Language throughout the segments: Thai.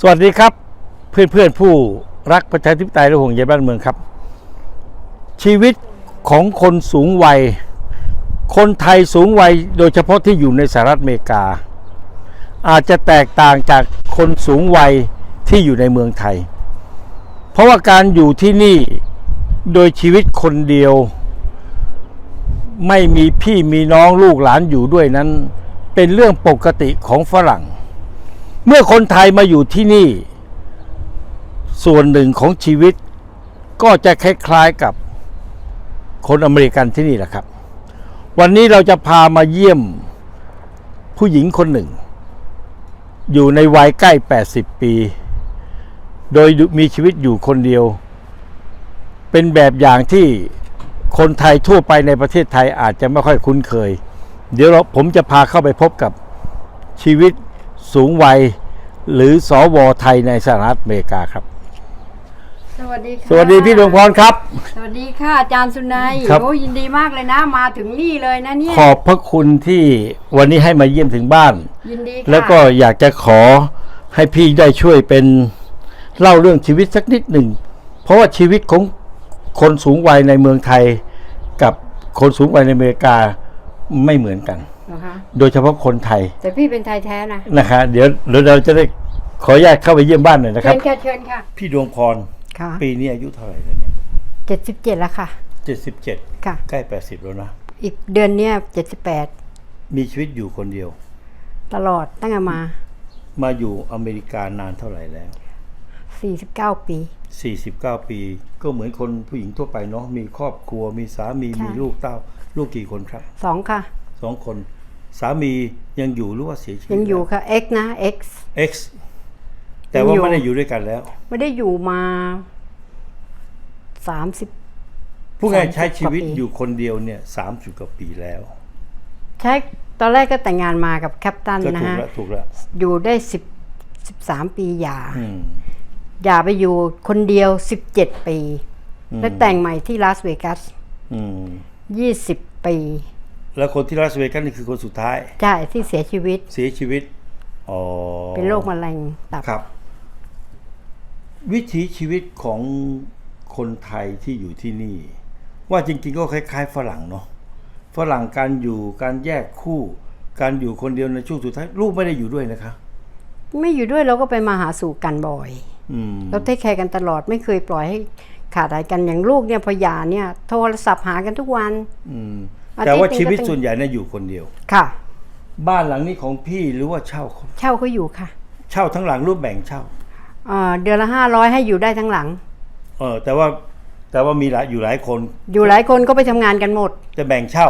สวัสดีครับเพื่อนเพื่อนๆผู้รักประชาธิปไตยและห่วงใยบ้านเมืองครับ ชีวิตของคนสูงวัย คนไทยสูงวัยโดยเฉพาะที่อยู่ในสหรัฐอเมริกา อาจจะแตกต่างจากคนสูงวัยที่อยู่ในเมืองไทย เพราะว่าการอยู่ที่นี่โดยชีวิตคนเดียว ไม่มีพี่มีน้องลูกหลานอยู่ด้วยนั้น เป็นเรื่องปกติของฝรั่ง เมื่อคนไทยมาอยู่ที่นี่ ส่วนหนึ่งของชีวิต ก็จะคล้ายๆกับคนอเมริกันที่นี่แหละครับ วันนี้เราจะพามาเยี่ยมผู้หญิงคนหนึ่ง อยู่ในวัยใกล้ 80 ปี โดยมีชีวิตอยู่คนเดียว เป็นแบบอย่างที่คนไทยทั่วไปในประเทศไทยอาจจะไม่ค่อยคุ้นเคย เดี๋ยวผมจะพาเข้าไปพบกับชีวิต สูงวัย หรือสอวไทยในสหรัฐอเมริกาครับ สวัสดีค่ะสวัสดีพี่ดวงพรครับ สวัสดีค่ะอาจารย์สุนัยครับ โอ้ยินดีมากเลยนะ มาถึงนี่เลยนะเนี่ยขอบพระคุณที่วันนี้ให้มาเยี่ยมถึงบ้าน ยินดีค่ะแล้วก็อยากจะขอให้พี่ได้ช่วยเป็นเล่าเรื่องชีวิตสักนิดหนึ่ง เพราะว่าชีวิตของคนสูงวัยในเมืองไทย กับคนสูงวัยในอเมริกาไม่เหมือนกัน เหรอคะโดยเฉพาะคนไทยแต่พี่เป็นไทยแท้นะนะคะ เดี๋ยวเดี๋ยวเราจะได้ขออนุญาตเข้าไปเยี่ยมบ้านหน่อยนะคเชิรับญค่ะเชิญค่ะ พี่ดวงพรค่ะปีนี้อายุเท่าไหร่แล้วเนี่ยเจ็ดสิบเจ็ดแล้วค่ะเจ็ดสิบเจ็ดค่ะ ใกล้แปดสิบแล้วนะ อีกเดือนเนี้ยเจ็ดสิบแปดมีชีวิตอยู่คนเดียว ตลอดตั้งแต่มา มาอยู่อเมริกานานเท่าไหร่แล้วสี่สิบเก้าปี49ปี ก็เหมือนคนผู้หญิงทั่วไปเนาะมีครอบครัวมีสามีใช่มีลูกเต้า ลูกกี่คนครับสองค่ะสองคน สามียังอยู่หรือว่าเสียชีวิตยังอยู่ค่ะ X นะ X X แต่ว่ายังอยู่ไม่ได้อยู่ด้วยกันแล้ว ไม่ได้อยู่มาสามสิบผู้งานใช้30ชีวิตกว่าปีอยู่คนเดียวเนี่ย30กว่าปีแล้ว ใช่ตอนแรกก็แต่งงานมากับแคปตันก็นะถูกฮะแล้วถูกแล้วอยู่ได้สิบสิบสามปีหย่าอืมอย่าไปอยู่คนเดียว17ปีอืมแล้วแต่งใหม่ที่ลาสเวกัสอืม20ปี แล้วคนที่ลาสเวกัสนี่คือคนสุดท้าย ใช่ที่เสียชีวิต เสียชีวิต อ๋อ เป็นโรคมะเร็งตับ ครับ วิถีชีวิตของคนไทยที่อยู่ที่นี่ ว่าจริง ๆ ก็คล้าย ๆ ฝรั่งเนาะ ฝรั่งการอยู่การแยกคู่ การอยู่คนเดียวในช่วงสุดท้าย ลูกไม่ได้อยู่ด้วยนะคะ ไม่อยู่ด้วยเราก็ไปมาหาสู่กันบ่อยอืมเราเทคแคร์กันตลอดไม่เคยปล่อยให้ขาดหายกันอย่างลูกเนี่ยพอหยาเนี่ย โทรศัพท์หากันทุกวัน อืมอาทิตย์ แต่ว่าหนึ่งชีวิตก็ต้องส่วนใหญ่น่ะอยู่คนเดียว ค่ะ บ้านหลังนี้ของพี่หรือว่าเช่าเช่าเขาอยู่ค่ะเช่าทั้งหลังรูปแบ่งเช่าเอ่อเดือนละห้าร้อยให้อยู่ได้ทั้งหลัง เออแต่ว่าแต่ว่ามีหลายอยู่หลายคน อยู่หลายคนก็ไปทำงานกันหมด จะแบ่งเช่า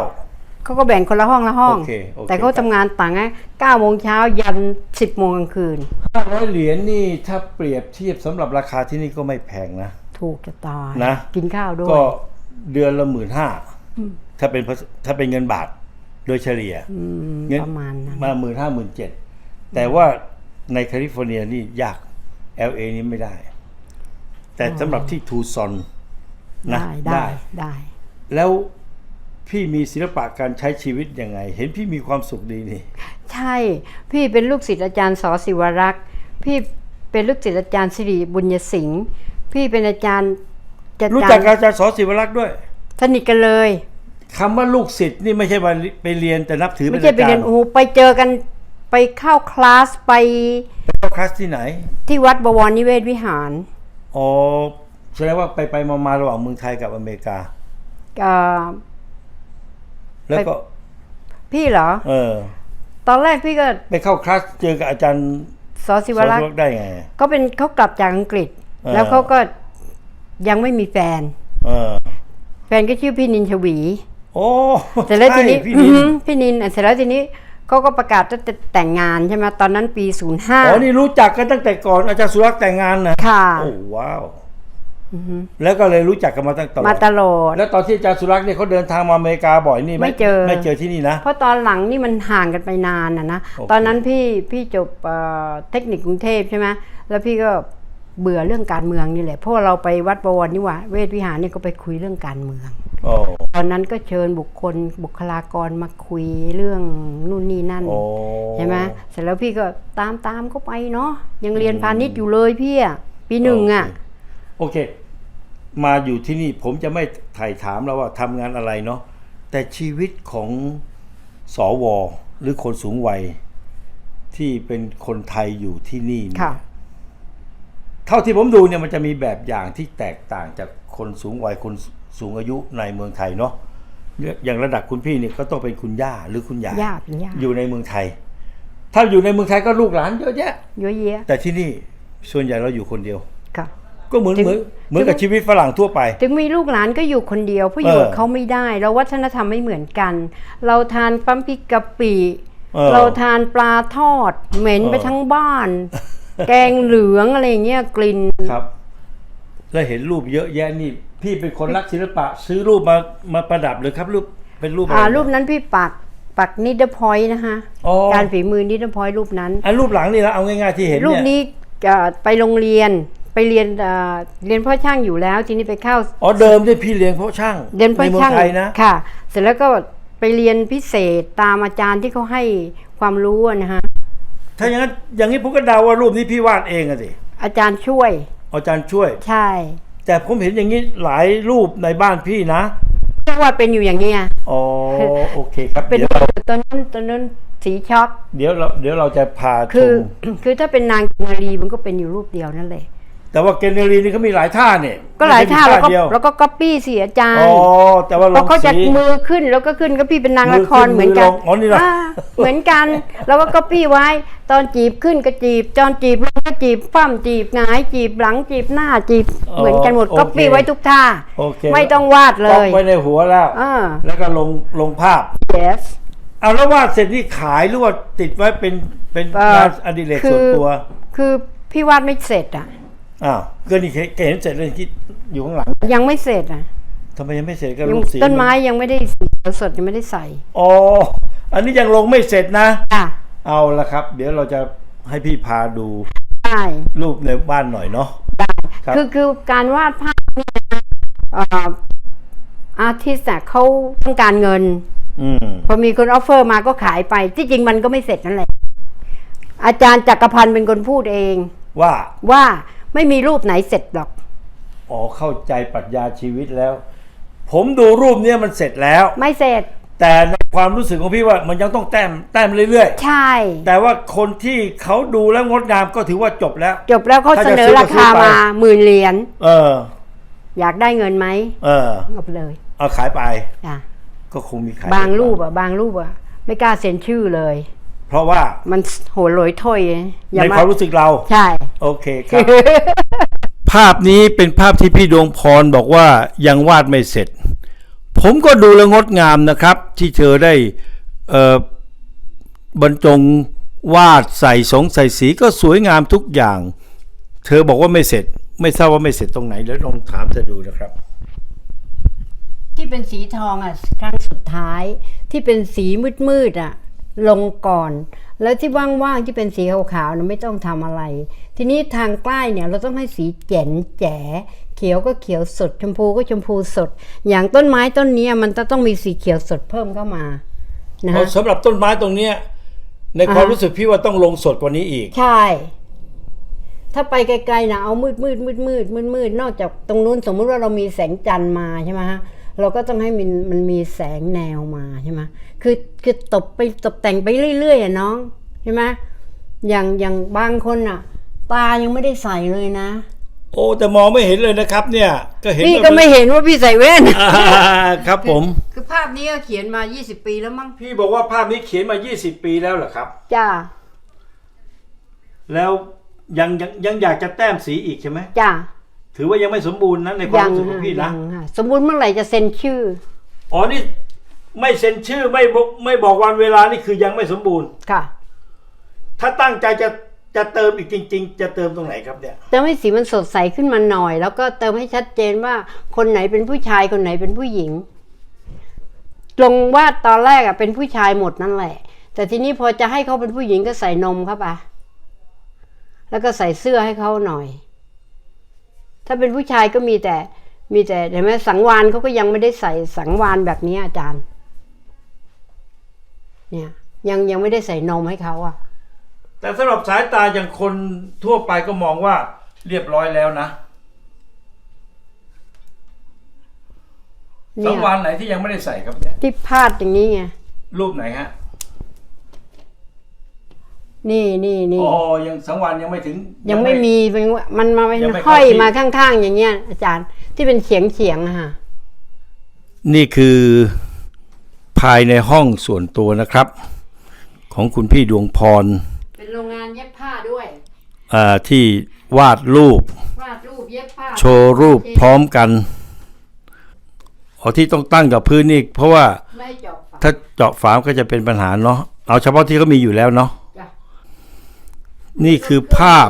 เขาก็แบ่งคนละห้องละห้อง โอเคโอเค แต่เขาทำงานต่างกันเก้าโมงเช้ายันสิบโมงกลางคืน ห้าร้อยเหรียญนี่ถ้าเปรียบเทียบสำหรับราคาที่นี่ก็ไม่แพงนะ ถูกจะตายนะ กินข้าวด้วย ก็เดือนละหมื่นห้า ถ้าเป็นภาษถ้าเป็นเงินบาทโดยเฉลี่ยอืมเงินประมาณนั้นมาหมื่นห้าหมื่นเจ็ดแต่ว่าในแคลิฟอร์เนียนี่ยาก LA นี่ไม่ได้ แต่สำหรับที่ทูซอนนะได้ได้ได้ แล้วพี่มีศิลปะการใช้ชีวิตยังไง เห็นพี่มีความสุขดีนี่ ใช่ พี่เป็นลูกศิษย์อาจารย์สอศิวรักษ์ พี่เป็นลูกศิษย์อาจารย์สิริบุญยสิงห์ พี่เป็นอาจารย์อารู้จาจัรกย์อาจารย์สอศิวรักษ์ด้วย สนิทกันเลยคำว่าลูกศิษย์นี่ไม่ใช่ว่าไปเรียนแต่นับถือไม่เป็นใช่อาไปจารเรียนย์โอ้โหไปเจอกันไปเข้าคลาสไปไปเข้าคลาสที่ไหน ที่วัดบวรนิเวศวิหารอ๋อแสดงว่าไปไปมามาระหว่างเมืองไทยกับอเมริกาเอ่อแล้วก็ พี่เหรอ เออ ตอนแรกพี่ก็ ไปเข้าคลาสเจอกับอาจารย์สอศิสวอนรักรษ์ได้ไงเขาเป็นเขากลับจากอังกฤษเออแล้วเขาก็ยังไม่มีแฟนเออ แฟนก็ชื่อพี่นินชวี โอ้เสร็จแล้วทีนี้ใช่พี่อืนิอนหือพี่นินเสร็จแล้วทีนี้เขาก็ประกาศจะแต่งงานใช่ไหมตอนนั้นปี อ๋อนี่รู้จักกันตั้งแต่ก่อนอาจารย์สุรักษ์แต่งงานนะ05ค่ะ โอ้ว้าวแล้วก็เลยรู้จักกันมาตั้งแต่มาตลอด แล้วตอนที่อาจารย์สุรักษ์เนี่ยเขาเดินทางมาอเมริกาบ่อยนี่ไม่เจอ ไม่เจอที่นี่นะ เพราะตอนหลังนี่มันห่างกันไปนานนะนะ โอเค ตอนนั้นพี่พี่จบเอ่อเทคนิคกรุงเทพใช่ไหมแล้วพี่ก็ เบื่อเรื่องการเมืองนี่แหละเพราะว่าเราไปวัดบวรนี่หว่าเวทวิหารนี่ก็ไปคุยเรื่องการเมืองโอ้ตอนนั้นก็เชิญบุคคลบุคลากรมาคุยเรื่องนู่นนี่นั่นโอ้ใช่ไหมเสร็จแล้วพี่ก็ตามตามเขาไปเนาะยังเรียนพาณิชย์อยู่เลยพี่อะปีหนึ่งอะโอเค มาอยู่ที่นี่ผมจะไม่ถ่ายถามแล้วว่าทำงานอะไรเนาะแต่ชีวิตของสวหรือคนสูงวัยที่เป็นคนไทยอยู่ที่นี่เนี่ยค่ะ เท่าที่ผมดูเนี่ยมันจะมีแบบอย่างที่แตกต่างจากคนสูงวัยคนสูงอายุในเมืองไทยเนาะอย่างระดับคุณพี่เนี่ยก็ต้องเป็นคุณย่าหรือคุณยายย่าเป็นย่าอยู่ในเมืองไทย ถ้าอยู่ในเมืองไทยก็ลูกหลานเยอะแยะเยอะแยะแต่ที่นี่ส่วนใหญ่เราอยู่คนเดียวค่ะ ก็เหมือนถึงเหมือนเหมือนกับถึงชีวิตฝรั่งทั่วไป ถึงมีลูกหลานก็อยู่คนเดียวเพราะอยู่กับเออเขาไม่ได้ เราวัฒนธรรมไม่เหมือนกัน เราทานปั๊มพริกกะปิเออเราทานปลาทอด เหม็นเออไปทั้งบ้าน แกงเหลืองอะไรอย่างเงี้ยกลิ่นครับ แล้วเห็นรูปเยอะแยะนี่ พี่เป็นคนรักศิลปะ ซื้อรูปมามาประดับเลยครับรูปเป็นรูปอะไรอ่ารูปนั้นพี่ปักปักนิดเดพอยต์นะคะอ๋อการฝีมือนิดเดพอยต์รูปนั้นอันรูปหลังนี่นะเอาง่ายๆที่เห็นรูปเนี่ยนี้เอ่อไปโรงเรียนไปเรียนเอ่อเรียนพ่อช่างอยู่แล้วทีนี้ไปเข้า อ๋อเดิมที่พี่เลี้ยงเพราะช่างเรียนพ่อในเมือช่างงไทยนะ ค่ะ เสร็จแล้วก็ไปเรียนพิเศษตามอาจารย์ที่เขาให้ความรู้อะนะฮะ ถ้าอย่างนั้นอย่างนี้ผมก็เดาว่ารูปนี้พี่วาดเองอะสิอาจารย์ช่วย อาจารย์ช่วย ใช่แต่ผมเห็นอย่างนี้หลายรูปในบ้านพี่นะเรียกว่าเป็นอยู่อย่างเงี้ยอ๋อโอเคครับเป็นเดี๋ยวเราตอนนั้นตอนนั้นสีช็อกเดี๋ยวเราเดี๋ยวเราจะพาชคือ ม คือถ้าเป็นนางกินนารีมันก็เป็นอยู่รูปเดียวนั่นแหละ แต่ว่าเกเนรีนี่เขามีหลายท่าเนี่ยก็หลายท่าไม่แล้วใช่ก็เดียวแล้วก็ก๊อปปี้สีอาจารอ๋ย์อแต่ว่าลเพราะงเขาจะสีมือขึ้นแล้วก็ขึ้นก็พี่เป็นนางละครมือขึ้นเหมือนกันมือลงอ๋อนี่เหรออ่าเหมือนกันแล้วก็ก๊อปปี้ไว้ ตอนจีบขึ้นก็จีบตอนจีบลงก็จีบปั้มจีบหงายจีบหลังจีบหน้าจีบเหมือนกันหมดก๊อปปี้ไว้ทุกท่าโอเคไม่ต้องวาดเลป๊อปยไว้ในหัวแล้วอ่าแล้วก็ลงลงภาพ yes เอาแล้ววาดเสร็จนี่ขายหรือว่าติดไว้เป็นเป็นเอ่องานอดิเรกส่วนตัว คือพี่วาดไม่เสร็จอะ อ้าวก็นี่เห็นเสร็จเลยที่อยู่ข้างหลังยังไม่เสร็จอะทำไมยังไม่เสร็จก็ยังรูปสีต้นไม้ยังไม่ได้สีเขียวสดยังไม่ได้ใส่อ๋ออันนี้ยังลงไม่เสร็จนะอะเอาละครับ เดี๋ยวเราจะให้พี่พาดูได้รูปในบ้านหน่อยเนาะ ได้ครับ คือคือการวาดภาพเนี่ยนะอาร์ติสต์เขาต้องการเงิน อืม พอมีคนออฟเฟอร์มาก็ขายไป ที่จริงมันก็ไม่เสร็จนั่นแหละ อาจารย์จักรพันธ์เป็นคนพูดเอง ว่าว่า ไม่มีรูปไหนเสร็จหรอก อ๋อเข้าใจปรัชญาชีวิตแล้ว ผมดูรูปเนี้ยมันเสร็จแล้ว ไม่เสร็จ แต่ในความรู้สึกของพี่ว่ามันยังต้องแต้มแต้มเรื่อยใช่ ๆ แต่ว่าคนที่เขาดูแล้วงดงามก็ถือว่าจบแล้ว จบแล้วเขาถ้าเสจะนซื้ออก็ราซื้คาอไป มาหมื่นเหรียญเออ อยากได้เงินไหมเออ เอาไปเลยเอาขายไป จ้ะก็คงมีขายบางรูปอะบางรูปอะไม่กล้าเซ็นชื่อเลย เพราะว่ามันโหโหลอยถ้อยอย่าในมาความรู้สึกเรา ใช่ โอเคครับ ภาพนี้เป็นภาพที่พี่ดวงพรบอกว่ายังวาดไม่เสร็จ ผมก็ดูแล้วงดงามนะครับ ที่เธอได้เอ่อบรรจงวาดใส่สงใส่สีก็สวยงามทุกอย่าง เธอบอกว่าไม่เสร็จ ไม่ทราบว่าไม่เสร็จตรงไหนแล้วลองถามเธอดูนะครับ ที่เป็นสีทองอะครั้งสุดท้ายที่เป็นสีมืดๆอะ ลงก่อน แล้วที่ว่างๆที่เป็นสีขาวๆนะไม่ต้องทำอะไร ทีนี้ทางใกล้เนี่ยเราต้องให้สีแจ๋นแจ๋เขียวก็เขียวสด ชมพูก็ชมพูสด อย่างต้นไม้ต้นเนี้ยมันจะต้องมีสีเขียวสดเพิ่มเข้ามานะเพราะฮะสำหรับต้นไม้ตรงเนี้ยในความอ่าฮะรู้สึกพี่ว่าต้องลงสดกว่านี้อีก ใช่ ถ้าไปไกลๆนะเอามืดมืดมืดมืดมืดมืดนอกจากตรงนู้นสมมุติว่าเรามีแสงจันทร์มาใช่ไหมฮะ เราก็ต้องให้มันมันมีแสงแนวมาใช่ไหมคือคือตบไปตบแต่งไปเรื่อยๆอะน้องใช่ไหมอย่างอย่างบางคนอะ ตายังไม่ได้ใส่เลยนะ โอ้แต่มองไม่เห็นเลยนะครับ เนี่ย ก็เห็นพี่แบบก็ไม่เห็นว่าพี่ใส่แว่นอ่าครับผม คือภาพนี้ก็เขียนมา 20 ปีแล้วมั้งพี่บอกว่าภาพนี้เขียนมา 20 ปีแล้วเหรอครับ จ้าแล้วยังยังยังอยากจะแต้มสีอีกใช่ไหมจ้า ถือว่ายังไม่สมบูรณ์นะในความยังรู้สึกของพี่นะยังค่ะสมมุติเมื่อไหร่จะเซ็นชื่อ อ๋อนี่ไม่เซ็นชื่อไม่บอกไม่บอกวันเวลานี่คือยังไม่สมบูรณ์ ค่ะ ถ้าตั้งใจจะจะเติมอีกจริง ๆ จะเติมตรงไหนครับเนี่ย เติมให้สีมันสดใสขึ้นมาหน่อย แล้วก็เติมให้ชัดเจนว่าคนไหนเป็นผู้ชายคนไหนเป็นผู้หญิง ลงวาดตอนแรกอะเป็นผู้ชายหมดนั่นแหละ แต่ทีนี้พอจะให้เขาเป็นผู้หญิงก็ใส่นมเข้าไปแล้วก็ใส่เสื้อให้เขาหน่อย ถ้าเป็นผู้ชายก็มีแต่มีแต่เห็นไหมสังวานเขาก็ยังไม่ได้ใส่สังวานแบบนี้อาจารย์ เนี่ยยังยังไม่ได้ใส่นมให้เขาอะ แต่สำหรับสายตาอย่างคนทั่วไปก็มองว่าเรียบร้อยแล้วนะเนี่สัยงวานไหนที่ยังไม่ได้ใส่ครับเนี่ยที่พาดอย่างนี้ไงรูปไหนฮะ นี่นี่นี่อ๋อยังสังวานยังไม่ถึง ยังไม่มีเป็นว่ามันมาเป็นยังไม่เข้าห้อยที่มาข้างๆ อย่างเงี้ย อาจารย์ที่เป็นเฉียงเฉียงๆอะค่ะนี่คือภายในห้องส่วนตัวนะครับ ของคุณพี่ดวงพร เป็นโรงงานเย็บผ้าด้วยอ่าที่วาดรูป วาดรูปเย็บผ้า โชว์รูปพร้อมกันอ๋อที่ต้องตั้งกับพื้นนี่เพราะว่าไม่เจาะฝาถ้าเจาะฝามก็จะเป็นปัญหาเนาะเอาเฉพาะที่เขามีอยู่แล้วเนาะจ้ะ นี่คือภาพ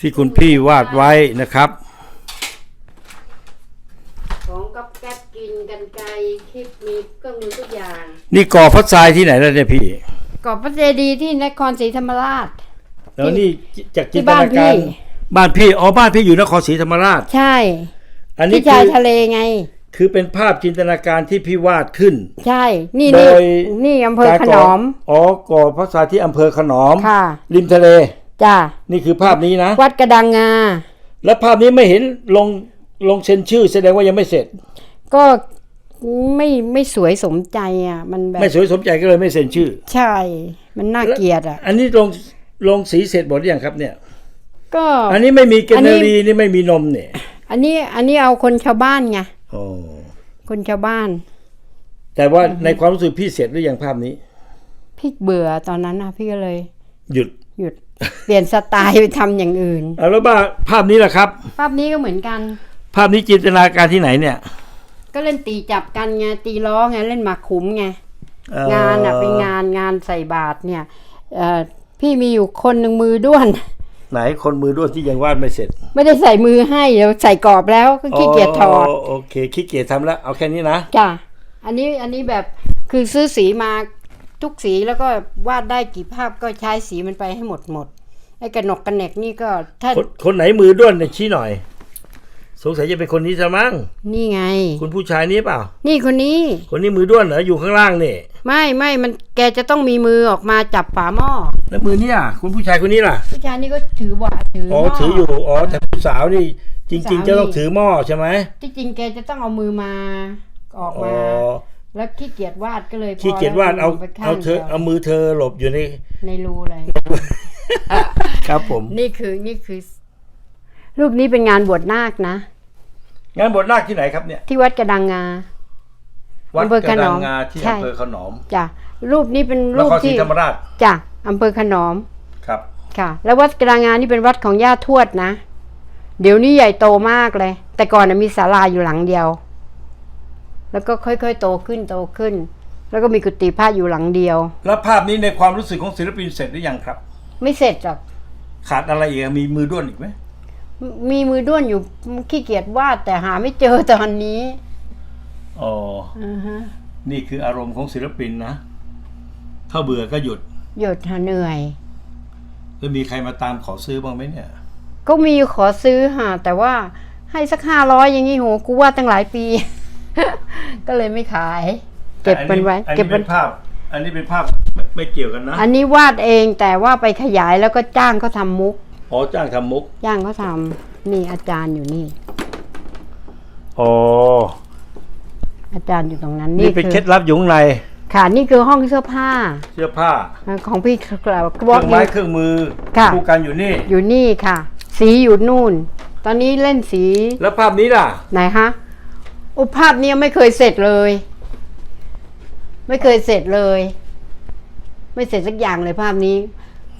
ที่คุณพี่วาดไว้นะครับ ของกับแก๊บกินกันไกรคลิปมีเครื่องมือทุกอย่าง นี่ก่อพัดทรายที่ไหนแล้วเนี่ยพี่ กอบพระเจดีย์ที่นครศรีธรรมราช แล้วนี่จากจิที่นตบ้านนาการพี่บ้านพี่อ๋อบ้านพี่อยู่นครศรีธรรมราช ใช่ อันนี้ที่คืชายอทะเลไง คือเป็นภาพจินตนาการที่พี่วาดขึ้น ใช่ นี่โดนี่ย นี่อำเภอการขก่นอม อ๋อก่อพัดทรายที่อำเภอขนอม ค่ะ ริมทะเล จ้านี่คือภาพนี้นะ วัดกระดังงา แล้วภาพนี้ไม่เห็นลงลงเซ็นชื่อ แสดงว่ายังไม่เสร็จ ก็ไม่ไม่สวยสมใจอะ มันแบบ ไม่สวยสมใจก็เลยไม่เซ็นชื่อ ใช่ มันน่าเกลียดอะ อันนี้ลงลงสีเสร็จหมดหรือยังครับเนี่ย ก็ อันนี้ไม่มีแกนอันเนนี้อรีนี่ไม่มีนมเนี่ย อันนี้อันนี้เอาคนชาวบ้านไง อ๋อคนชาวบ้าน แต่ว่าในความรู้สึกพี่เสร็จหรือยังภาพนี้ พี่เบื่อตอนนั้นนะพี่ก็เลย หยุดหยุด เปลี่ยนสไตล์ไปทำอย่างอื่น เอาแล้วบ้าภาพนี้ล่ะครับ ภาพนี้ก็เหมือนกัน ภาพนี้จินตนาการที่ไหนเนี่ยก็เล่นตีจับกันไงตีล้อไงเล่นหมากคุ้มไงเอ่องานอะเป็นงานงานใส่บาตรเนี่ยเอ่อพี่มีอยู่คนหนึ่งมือด้วน ไหนคนมือด้วนที่ยังวาดไม่เสร็จ ไม่ได้ใส่มือให้เดี๋ยวใส่กรอบแล้วก็ขี้เกียจถอดโอเคขี้เกียจทำแล้วเอาแค่นี้นะจ้ะอันนี้อันนี้แบบคือซื้อสีมาทุกสีแล้วก็วาดได้กี่ภาพก็ใช้สีมันไปให้หมดหมดไอ้กระหนกกระแหนกนี่ก็ถ้าคนคนไหนมือด้วนเนี่ยชี้หน่อย สงสัยจะเป็นคนนี้ซะมั้งนี่ไง คุณผู้ชายนี้เปล่า นี่คนนี้ คนนี้มือด้วนเหรออยู่ข้างล่างนี่ ไม่ไม่มันแกจะต้องมีมือออกมาจับฝาหม้อแล้วมือนี่อะคุณผู้ชายคนนี้ล่ะผู้ชายนี่ก็ถือว่าถืออ๋อหม้ถืออยู่อ๋อแต่ผู้สาวนี่ จริงสาวๆจะต้องนี่ถือหม้อใช่ไหมที่จริงแกจะต้องเอามือมาออกอ๋อมา แล้วขี้เกียจวาดก็เลยพอขี้เกียจวาดเอาไปข้งเอาเธอดียวเอามือเธอหลบอยู่ในในรูเลย ครับผมนี่คือนี่คือ รูปนี้เป็นงานบวชนาคนะ งานบวชนาคที่ไหนครับเนี่ย ที่วัดกระดังงา วัดอำเภอกขระนดัองมงาที่ใช่ อำเภอขนอมจ้ะรูปนี้เป็นนรูปครศรีที่ธรรมราชจ้ะอำเภอขนอมครับ ค่ะ แล้ววัดกระดังงานี่เป็นวัดของย่าทวดนะ เดี๋ยวนี้ใหญ่โตมากเลย แต่ก่อนนะมีศาลาอยู่หลังเดียว แล้วก็ค่อยๆโตขึ้นโตขึ้น แล้วก็มีกุฏิพระอยู่หลังเดียว แล้วภาพนี้ในความรู้สึกของศิลปินเสร็จหรือยังครับ ไม่เสร็จหรอก ขาดอะไรอีกมีมือด้วนอีกไหมมมีมือด้วนอยู่ขี้เกียจวาดแต่หาไม่เจอตอนนี้ อ๋ออือฮะนี่คืออารมณ์ของศิลปินนะ ถ้าเบื่อก็หยุด หยุดหาเหนื่อย แล้วมีใครมาตามขอซื้อบ้างไหมเนี่ย ก็มีขอซื้อหาแต่ว่าให้สักห้าร้อยอย่างงี้โหกูว่าตั้งหลายปี ก็เลยไม่ขาย เก็บมันไว้อันเก็บนี้มัเป็นนภาพ อันนี้เป็นภาพไม่ไม่เกี่ยวกันนะอันนี้วาดเองแต่ว่าไปขยายแล้วก็จ้างเขาทำมุก อ๋อจ้างทำมุก จ้างเขาทำนี่อาจารย์อยู่นี่ อ๋อ อาจารย์อยู่ตรงนั้นนี่นี่เป็นคืเคล็ดลับอยู่ข้างในค่ะ นี่คือห้องเสื้อผ้า เสื้อผ้า ของพี่กล่าวเครื่องไม้เครื่องมือค่ะคู่กันอยู่นี่ อยู่นี่ค่ะ สีอยู่นู่น ตอนนี้เล่นสี แล้วภาพนี้ล่ะ ไหนฮะอุภาพเนี้ไม่เคยเสร็จเลย ไม่เคยเสร็จเลย ไม่เสร็จสักอย่างเลยภาพนี้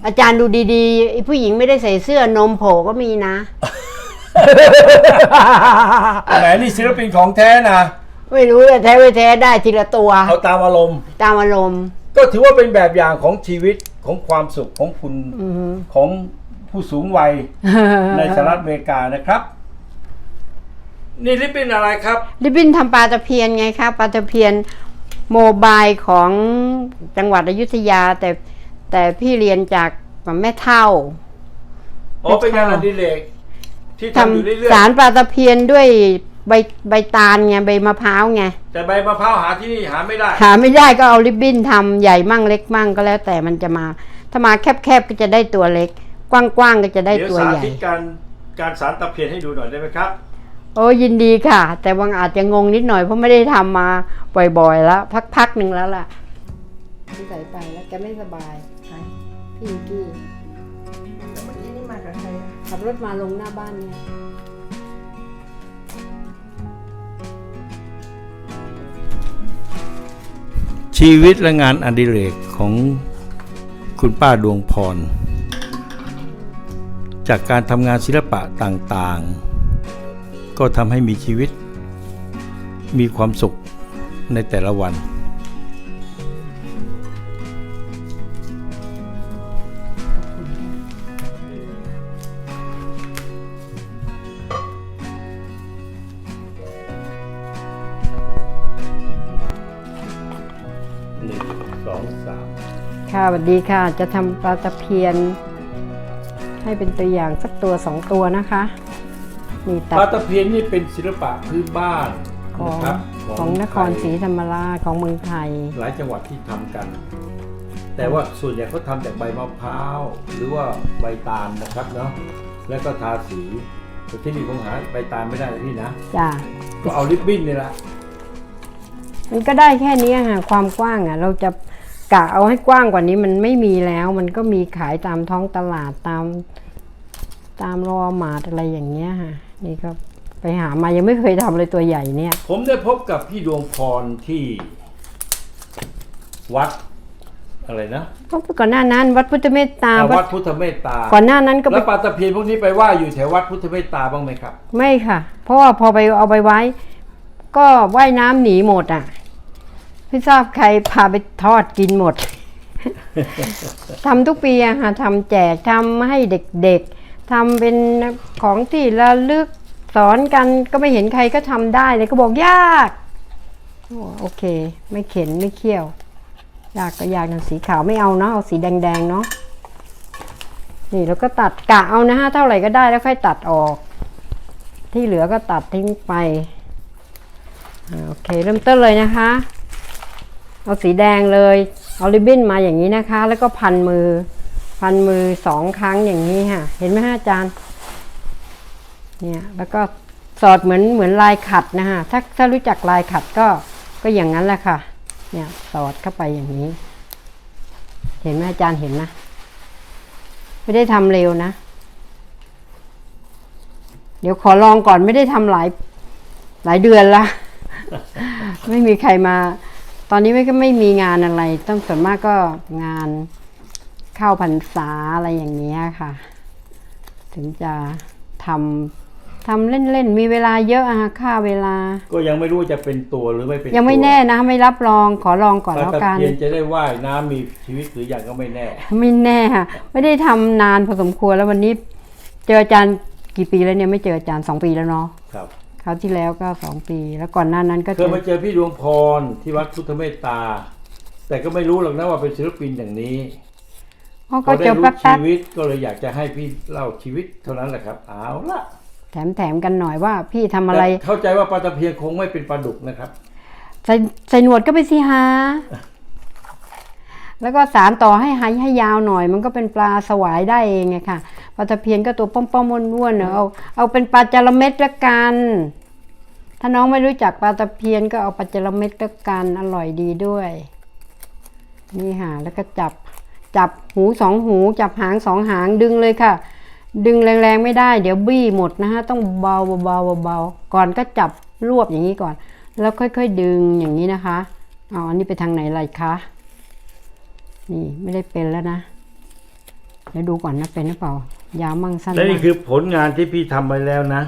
อาจารย์ดูดีๆไอ้ผู้หญิงไม่ได้ใส่เสื้อนมโผล่ก็มีนะแหมนี่ศิลปินของแท้นะ ไม่รู้เลยแท้ไม่แท้ได้ทีละตัว เอาตามอารมณ์ ตามอารมณ์ ก็ถือว่าเป็นแบบอย่างของชีวิตของความสุขของคุณอือฮึ ของผู้สูงวัยในสหรัฐอเมริกานะครับ นี่ลิปเป็นอะไรครับ ริบบิ้นทำปลาตะเพียนไงครับปลาตะเพียนโมบายของจังหวัดอยุธยา แต่แต่พี่เรียนจากแม่เท่า อ๋อเป็นงานอดิเรกที่ที่ททำอยู่เรื่อยำสารปลาตะเพียนด้วย ใบใบตาลไงใบมะพร้าวไงๆแต่ใบมะพร้าวหาที่นี่หาไม่ได้ หาไม่ได้ก็เอาริบบิ้นทำใหญ่มั่งเล็กมั่งก็แล้วแต่มันจะมา ถ้ามาแคบๆก็จะได้ตัวเล็ก กว้างๆก็จะได้เดี๋ยวตัวสาใหญ่ ธิตการการสารตะเพียนให้ดูหน่อยได้ไหมครับ โอ้ยินดีค่ะ แต่บางอาจจะงงนิดหน่อยเพราะไม่ได้ทำมาบ่อยๆแล้ว พักๆหนึ่งแล้วล่ะพี่ใส่ไปแล้วแกไม่สบายค่ะพี่นิกกี้แล้วเมื่อกี้นี่มากับใครอะขับรถมาลงหน้าบ้านเนี่ย ชีวิตและงานอดิเรกของคุณป้าดวงพร จากการทำงานศิลปะต่างๆ ก็ทำให้มีชีวิต มีความสุขในแต่ละวัน สวัสดีค่ะ จะทำปลาตะเพียน ให้เป็นตัวอย่างสักตัวสองตัวนะคะนี่ตัปลาดตะเพียนนี่เป็นศิลปะพื้นบ้านของนะครับของนครศรีธรรมราชของเมืองไทย หลายจังหวัดที่ทำกัน แต่ว่าส่วนใหญ่เขาทำจากใบมะพร้าวหรือว่าใบตาลนะครับเนาะแล้วก็ทาสีแต่ที่นี่คงหาใบตาลไม่ได้นะพี่นะจ้ะก็เอาริบบิ้นนี่แหละมันก็ได้แค่นี้ค่ะความกว้างอะ เราจะ กะเอาให้กว้างกว่านี้มันไม่มีแล้ว มันก็มีขายตามท้องตลาดตามตามรอมาร์ทอะไรอย่างเงี้ยค่ะนี่ก็ไปหามายังไม่เคยทำเลยตัวใหญ่เนี่ย ผมได้พบกับพี่ดวงพรที่ วัดอะไรนะเพราะก่อนหน้านั้น วัดพุทธเมตตาอ่าวัวัดดพุทธเมตตาก่อนหน้านั้นก็ไปแล้วปลาตะเพียนพวกนี้ไปว่าอยู่แถววัดพุทธเมตตาบ้างไหมครับ ไม่ค่ะ เพราะว่าพอไปเอาไปไว้ ก็ว่ายน้ำหนีหมดอะ ไม่ทราบใครพาไปทอดกินหมด ทำทุกปีอะค่ะทำแจกทำให้เด็กๆทำเป็นของที่ระลึกสอนกันก็ไม่เห็นใครก็ทำได้เลยก็บอกยากโอเค ไม่เข็นไม่เคี่ยว ยากก็ยากนะสีขาวไม่เอาเนาะเอาสีแดงๆเนาะนี่แล้วก็ตัดกะเอานะฮะเท่าไหร่ก็ได้แล้วค่อยตัดออก ที่เหลือก็ตัดทิ้งไปโอเค เริ่มต้นเลยนะคะ เอาสีแดงเลย เอาริบบิ้นมาอย่างนี้นะคะ แล้วก็พันมือ พันมือสองครั้งอย่างนี้ค่ะ เห็นไหมฮะอาจารย์ เนี่ย แล้วก็สอดเหมือนเหมือนลายขัดนะฮะถ้าถ้ารู้จักลายขัดก็ก็อย่างนั้นแหละค่ะ เนี่ยสอดเข้าไปอย่างนี้ เห็นไหมอาจารย์เห็นนะ ไม่ได้ทำเร็วนะ เดี๋ยวขอลองก่อนไม่ได้ทำหลายหลายเดือนละ ไม่มีใครมา อนนี้ไม่ก็ไม่มีงานอะไร ต้องส่วนมากก็งานเข้าพรรษาอะไรอย่างเงี้ยค่ะ ถึงจะทำทำเล่นๆ มีเวลาเยอะอะค่ะค่าเวลา ก็ยังไม่รู้ว่าจะเป็นตัวหรือไม่เป็นยังไม่ตัวแน่นะไม่รับรองขอลองก่อนปลาแล้วตะกันเพียนจะได้ว่ายน้ำมีชีวิตหรือยังก็ไม่แน่ ไม่แน่ค่ะไม่ได้ทำนานพอสมควรแล้ววันนี้ เจออาจารย์กี่ปีแล้วเนี่ยไม่เจออาจารย์สองปีแล้วเนาะครับ คราวที่แล้วก็สองปี แล้วก่อนหน้านั้นก็เคยมาเจอพี่ดวงพรที่วัดพุทธเมตตา แต่ก็ไม่รู้หรอกนะว่าเป็นศิลปินอย่างนี้อ๋อพก็อได้เจอรู้แป๊ชีบวิตก็เลยอยากจะให้พี่เล่าชีวิตเท่านั้นแหละครับ เอาละๆแถมแถมๆกันหน่อยว่าพี่ทำอะไรแต่เข้าใจว่าปลาตะเพียนคงไม่เป็นปลาดุกนะครับ ใส่ใส่หนวดก็ไปสิฮะ แล้วก็สารต่อให้หายให้ยาวหน่อย มันก็เป็นปลาสวายได้เองไงค่ะปลาตะเพียนก็ตัวป้อมๆม้วนๆเอาเอาเป็นปลาจระเม็ดละกัน ถ้าน้องไม่รู้จักปลาตะเพียนก็เอาปลาจระเม็ดละกันอร่อยดีด้วย นี่ค่ะแล้วก็จับจับหูสองหู จับหางสองหางดึงเลยค่ะ ดึงแรงๆไม่ได้ เดี๋ยวบี้หมดนะฮะต้องเบาๆเบาเบาก่อนก็จับรวบอย่างนี้ก่อน แล้วค่อยๆดึงอย่างนี้นะคะเอาอันนี้ไปทางไหนไรคะ นี่ไม่ได้เป็นแล้วนะ เดี๋ยวดูก่อนนะเป็นหรือเปล่า ยาวมั่งสั้นและนี่มั่งคือผลงานที่พี่ทำไปแล้วนะ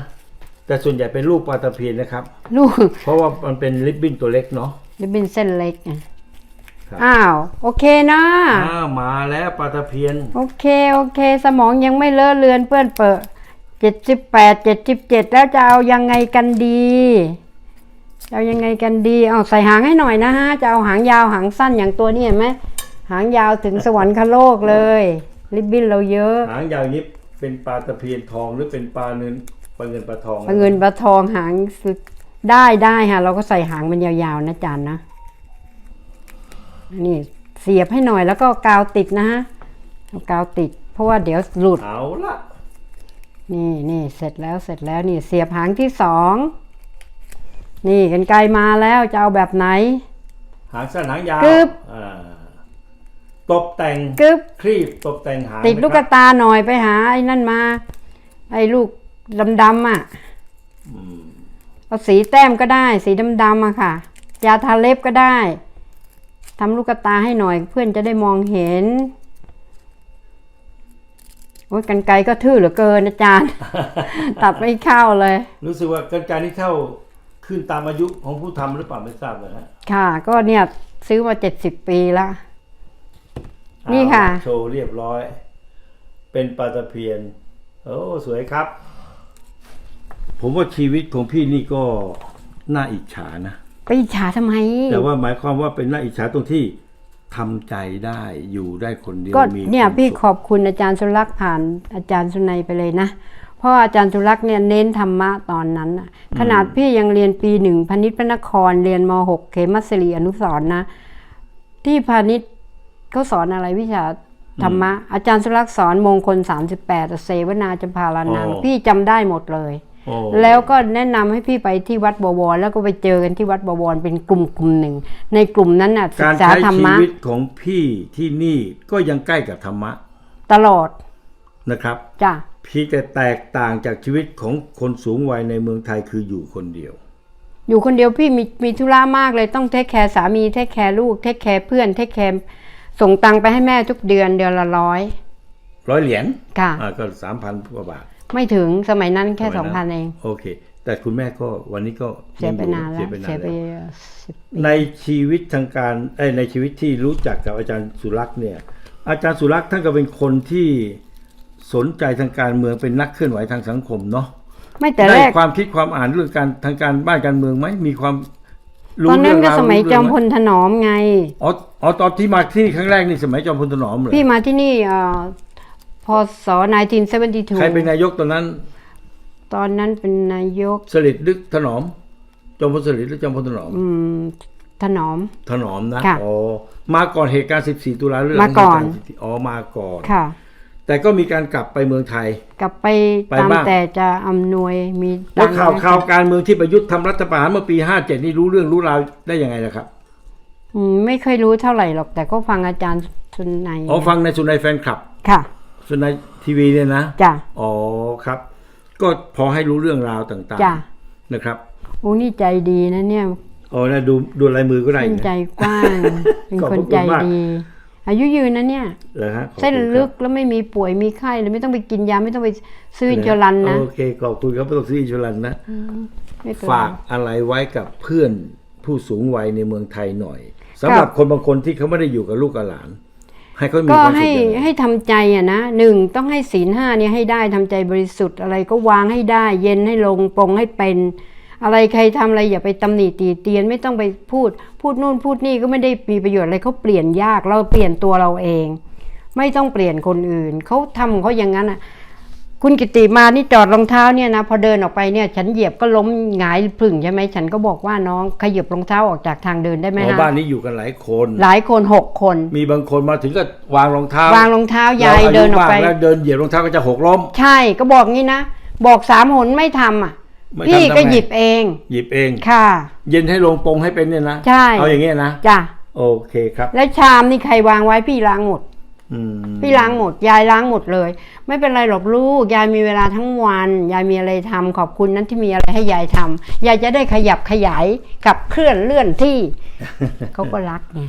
แต่ส่วนใหญ่เป็นรูปปลาตะเพียนนะครับ ลูกเพราะว่ามันเป็นริบบิ้นตัวเล็กเนาะนี่เป็นเส้นเล็กไงครับ อ้าว โอเคนะ อ้าวมาแล้วปลาตะเพียน โอเค โอเค สมองยังไม่เลอะเลือนเปื้อนเปอะเจ็ดสิบแปดเจ็ดสิบเจ็ดแล้วจะเอายังไงกันดีจะเอายังไงกันดีเอาใส่หางให้หน่อยนะฮะ จะเอาหางยาวหางสั้นอย่างตัวนี้เห็นไหม หางยาวถึงสวรรคโลกเลย ริบบิ้นเราเยอะ หางยาวยิบเป็นปลาตะเพียนทองหรือเป็นปลาเนินปลาเงินปลาทองปลาเงินปลาทองหางสึกได้ได้ค่ะ เราก็ใส่หางมันยาวๆนะจานนะ นี่เสียบให้หน่อยแล้วก็กาวติดนะฮะเอากาวติด เพราะว่าเดี๋ยวหลุดเอาละนี่นี่เสร็จแล้วเสร็จแล้วนี่เสียบหางที่สองนี่กันไกลมาแล้วจะเอาแบบไหน หางสั้นหางยาวกึ๊บอ่า ตกแต่งกึ๊บครีบตกแต่งหางติดลูกกนะระครับตาหน่อยไปหาไอ้นั่นมา ไอ้ลูกดำๆอะอืมเอาสีแต้มก็ได้ สีดำๆอะค่ะยาทาเล็บก็ได้ทำลูกกระตาให้หน่อย เพื่อนจะได้มองเห็นโอ้ยกันไกลก็ทื่อเหลือเกินอาจารย์ ตัดไม่เข้าเลย รู้สึกว่าการการที่เท่าขึ้นตามอายุของผู้ทำหรือเปล่าไม่ทราบเลยฮะค่ะ ก็เนี่ยซื้อมาเจ็ดสิบปีละ นี่ค่ะ เอาลโชว์เรียบร้อย เป็นปลาตะเพียน โอ้สวยครับ ผมว่าชีวิตของพี่นี่ก็น่าอิจฉานะ ไปอิจฉาทำไม แต่ว่าหมายความว่าเป็นน่าอิจฉาตรงที่ทำใจได้อยู่ได้คนเดียวก็มีเนี่ยความพี่สุขขอบคุณอาจารย์สุรักษ์ผ่านอาจารย์สุนัยไปเลยนะ เพราะอาจารย์สุรักษ์เนี่ยเน้นธรรมะตอนนั้นน่ะขนาดพี่ยังเรียนปีหนึ่งพาณิชย์พระนครเรียนมหกเขมัสรีอนุสรณ์นะ ที่พาณิชย์ เขาสอนอะไรวิชาธรรมะ อาจารย์สุรักษ์สอนมงคล 38 เสวนาจำพาลานัง พี่จำได้หมดเลยโอ้แล้วก็แนะนำให้พี่ไปที่วัดบวร แล้วก็ไปเจอกันที่วัดบวรเป็นกลุ่มกลุ่มหนึ่ง ในกลุ่มนั้นน่ะศึการกษาใช้ธรรชีมะวิตของพี่ที่นี่ก็ยังใกล้กับธรรมะ ตลอดนะครับจ้ะเพี่แต่แตกต่างจากชีวิตของคนสูงวัยในเมืองไทยคืออยู่คนเดียวอยู่คนเดียวพี่มีมีธุระมากเลยต้องเทคแคร์สามีเทคแคร์ลูกเทคแคร์เพื่อนเทคแคร์ ส่งตังค์ไปให้แม่ทุกเดือนเดือนละร้อยร้อยเหรียญค่ะ อ่าก็สามพันกว่าบาทไม่ถึงสมัยนั้นแค่สสมัอยงนั้นพันเอง โอเค แต่คุณแม่ก็วันนี้ก็เสียไปนานแล้วเสียไปนานเสียไปแล้วสิบในชีวิตทางการเอ้ยในชีวิตที่รู้จักกับอาจารย์สุรักษ์เนี่ย อาจารย์สุรักษ์ท่านก็เป็นคนที่สนใจทางการเมืองเป็นนักเคลื่อนไหวทางสังคมเนาะไม่แต่แรได้กความคิดความอ่านเรื่องการทางการบ้านการเมืองไหมมีความ รู้ตอนนั้นเรื่ก็งราวสมัยรู้จอมเรื่งพไหลถนอมไง อ๋ออ๋อตอนที่มาที่นี่ครั้งแรกนี่สมัยจอมพลถนอมเหรอพี่มาที่นี่เอ่อพศ1972ใครเป็นนายกตอนนั้นตอนนั้นเป็นนายกสฤษดิ์ลึกถนอม จอมพลสฤษดิ์หรือจอมพลถนอม อืมถนอม ถนอมนะค่ะอ๋อมาก่อนเหตุการณ์ 14 ตุลาหรือหลังมาก่อน เหตุารณ์14อ๋อมาก่อน ค่ะ แต่ก็มีการกลับไปเมืองไทย กลับไปไปตามบ้าง แต่จะอำนวยมีแล้วตังค์ข่าวให้ข่าวการเมืองที่ประยุทธ์ทำรัฐประหารเมื่อปี 57 นี่รู้เรื่องรู้ราวได้ยังไงล่ะครับอืมไม่เคยรู้เท่าไหร่หรอก แต่ก็ฟังอาจารย์สุนัยอ๋อฟังในสุนัยแฟนคลับ ค่ะสุนัยทีวีเนี่ยนะ จ้ะอ๋อครับ ก็พอให้รู้เรื่องราวต่างจ้ะๆนะครับโอ้นี่ใจดีนะเนี่ยอ๋อนะดูดูลายมือก็ได้เป็นนะ ใจกว้าง เป็นขอบคพนระคุณใจมาก ดี อายุยืนนะเนี่ยเหรอฮะขอบคุณเส้นครับลึกแล้วไม่มีป่วยมีไข้เลยไม่ต้องไปกินยาไม่ต้องไปซื้ออินชลันนะโอเคขอบคุณครับไม่ต้องซื้ออินชลันนะ ไม่เป็นไร ฝากอะไรไว้กับเพื่อนผู้สูงวัยในเมืองไทยหน่อยสำหรับคนบางคนที่เขาไม่ได้อยู่กับลูกกับหลาน ให้เขามีก็ความสุขให้ยังไงให้ทำใจอะนะหนึ่งต้องให้ศีลห้าเนี่ยให้ได้ทำใจบริสุทธิ์อะไรก็วางให้ได้ เย็นให้ลงปรงให้เป็น อะไรใครทำอะไรอย่าไปตำหนิตีเตียนไม่ต้องไปพูด พูดนู่นพูดนี่ก็ไม่ได้มีประโยชน์อะไรเขาเปลี่ยนยากเราเปลี่ยนตัวเราเอง ไม่ต้องเปลี่ยนคนอื่นเขาทำของเขาอย่างนั้นอะคุณกิติมานี่จอดรองเท้าเนี่ยนะพอเดินออกไปเนี่ย ฉันเหยียบก็ล้มหงายผึ่งใช่ไหมฉันก็บอกว่าน้องขยับรองเท้าออกจากทางเดินได้ไหมอ๋อฮะบ้านนี้อยู่กันหลายคน หลายคนหกคน มีบางคนมาถึงก็วางรองเท้าวางรองเท้ายายรเดินออกไปมแล้วเดินเหยียบรองเท้าก็จะหกล้ม ใช่ก็บอกงี้นะบอกสามหนไม่ทำอะไม่ พี่ทำทำไงก็หยิบเอง หยิบเอง ค่ะ เย็นให้ลงปรงให้เป็นเนี่ยนะใช่ เอาอย่างเงี้ยนะ จ้ะโอเคครับแล้วชามนี่ใครวางไว้พี่ล้างหมด อืมพี่ล้างหมด ยายล้างหมดเลย ไม่เป็นไรหรอกลูก ยายมีเวลาทั้งวัน ยายมีอะไรทำขอบคุณนั้นที่มีอะไรให้ยายทำยายจะได้ขยับขยายกับเคลื่อนเลื่อนที่ เขาก็รักไง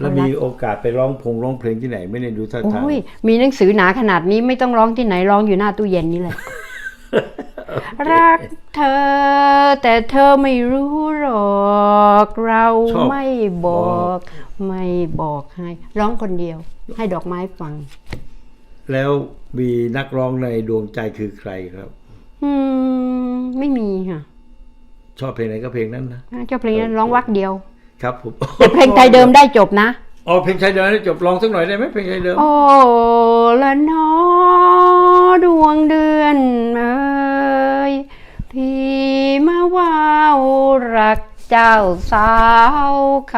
แล้วมีโอกาสไปร้องพงร้องเพลงที่ไหนไม่ได้ดูท่าทาง โอ้ยมีหนังสือหนาขนาดนี้ไม่ต้องร้องที่ไหนร้องอยู่หน้าตู้เย็นนี่แหละ รักเธอ แต่เธอไม่รู้หรอก เราชอบ ไม่บอก ไม่บอกให้ ร้องคนเดียว ให้ดอกไม้ฟัง แล้วมีนักร้องในดวงใจคือใครครับ อืม ไม่มีค่ะชอบเพลงไหนก็เพลงนั้นนะ เจ้าเพลงนั้นร้องวักเดียว ครับผมแต่เพลงไทยเดิมได้จบนะ อ๋อเพลงไทยเดิมได้จบลองสักหน่อยได้ไหมเพลงไทยเดิม โอ้ละนอดวงเดื เจ้าสาวค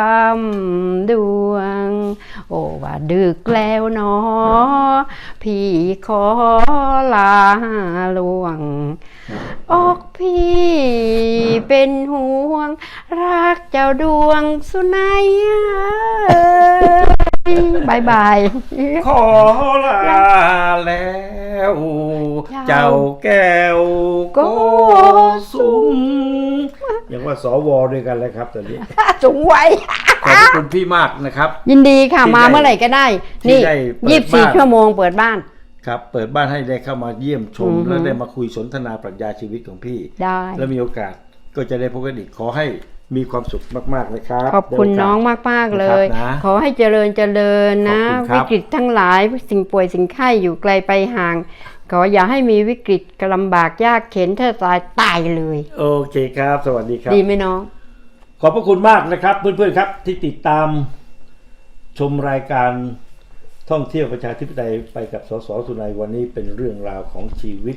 ำดวง โอ้ว่าดึกแล้วเนอพี่ขอลาลวงออกพี่เป็นห่วง รักเจ้าดวงสุนัย บายบาย ขอลาแล้วเจ้าเจ้าแก้วโกสุมอย่างว่าสวด้วยกันแล้วครับตอนนี้สูงไว้ขอบคุณพี่มากนะครับ ยินดีค่ะที่มาได้เมื่อไหร่ก็ได้ที่นี่ได้เปิดยี่สิบสี่บ้านชั่วโมงเปิดบ้านครับเปิดบ้านให้ได้เข้ามาเยี่ยมชมอือฮึและได้มาคุยสนทนาปรัชญาชีวิตของพี่ ได้ แล้วมีโอกาสก็จะได้พบกันอีกขอให้ มีความสุขมากๆนะครับขอบคุณได้โกาสน้องมากๆเลยนะครับนะขอให้เจริญเจริญนะขอบคุณครับวิกฤตทั้งหลายสิ่งป่วยสิ่งไข้อยู่ไกลไปห่างขออย่าให้มีวิกฤตลำบากยากเข็นถ้าตายตายเลย โอเคครับ สวัสดีครับ ดีไหมน้อง ขอบพระคุณมากนะครับ เพื่อนๆครับ ที่ติดตามชมรายการท่องเที่ยวประชาธิปไตยไปกับสสสุนัยวันนี้เป็นเรื่องราวของชีวิต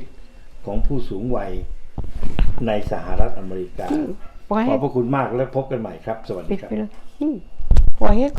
ของผู้สูงวัยในสหรัฐอเมริกา ปล่อยขให้อบพระคุณมากและพบกันใหม่ครับ สวัสปิดีดครับ ไปเลยอืมปล่อยให้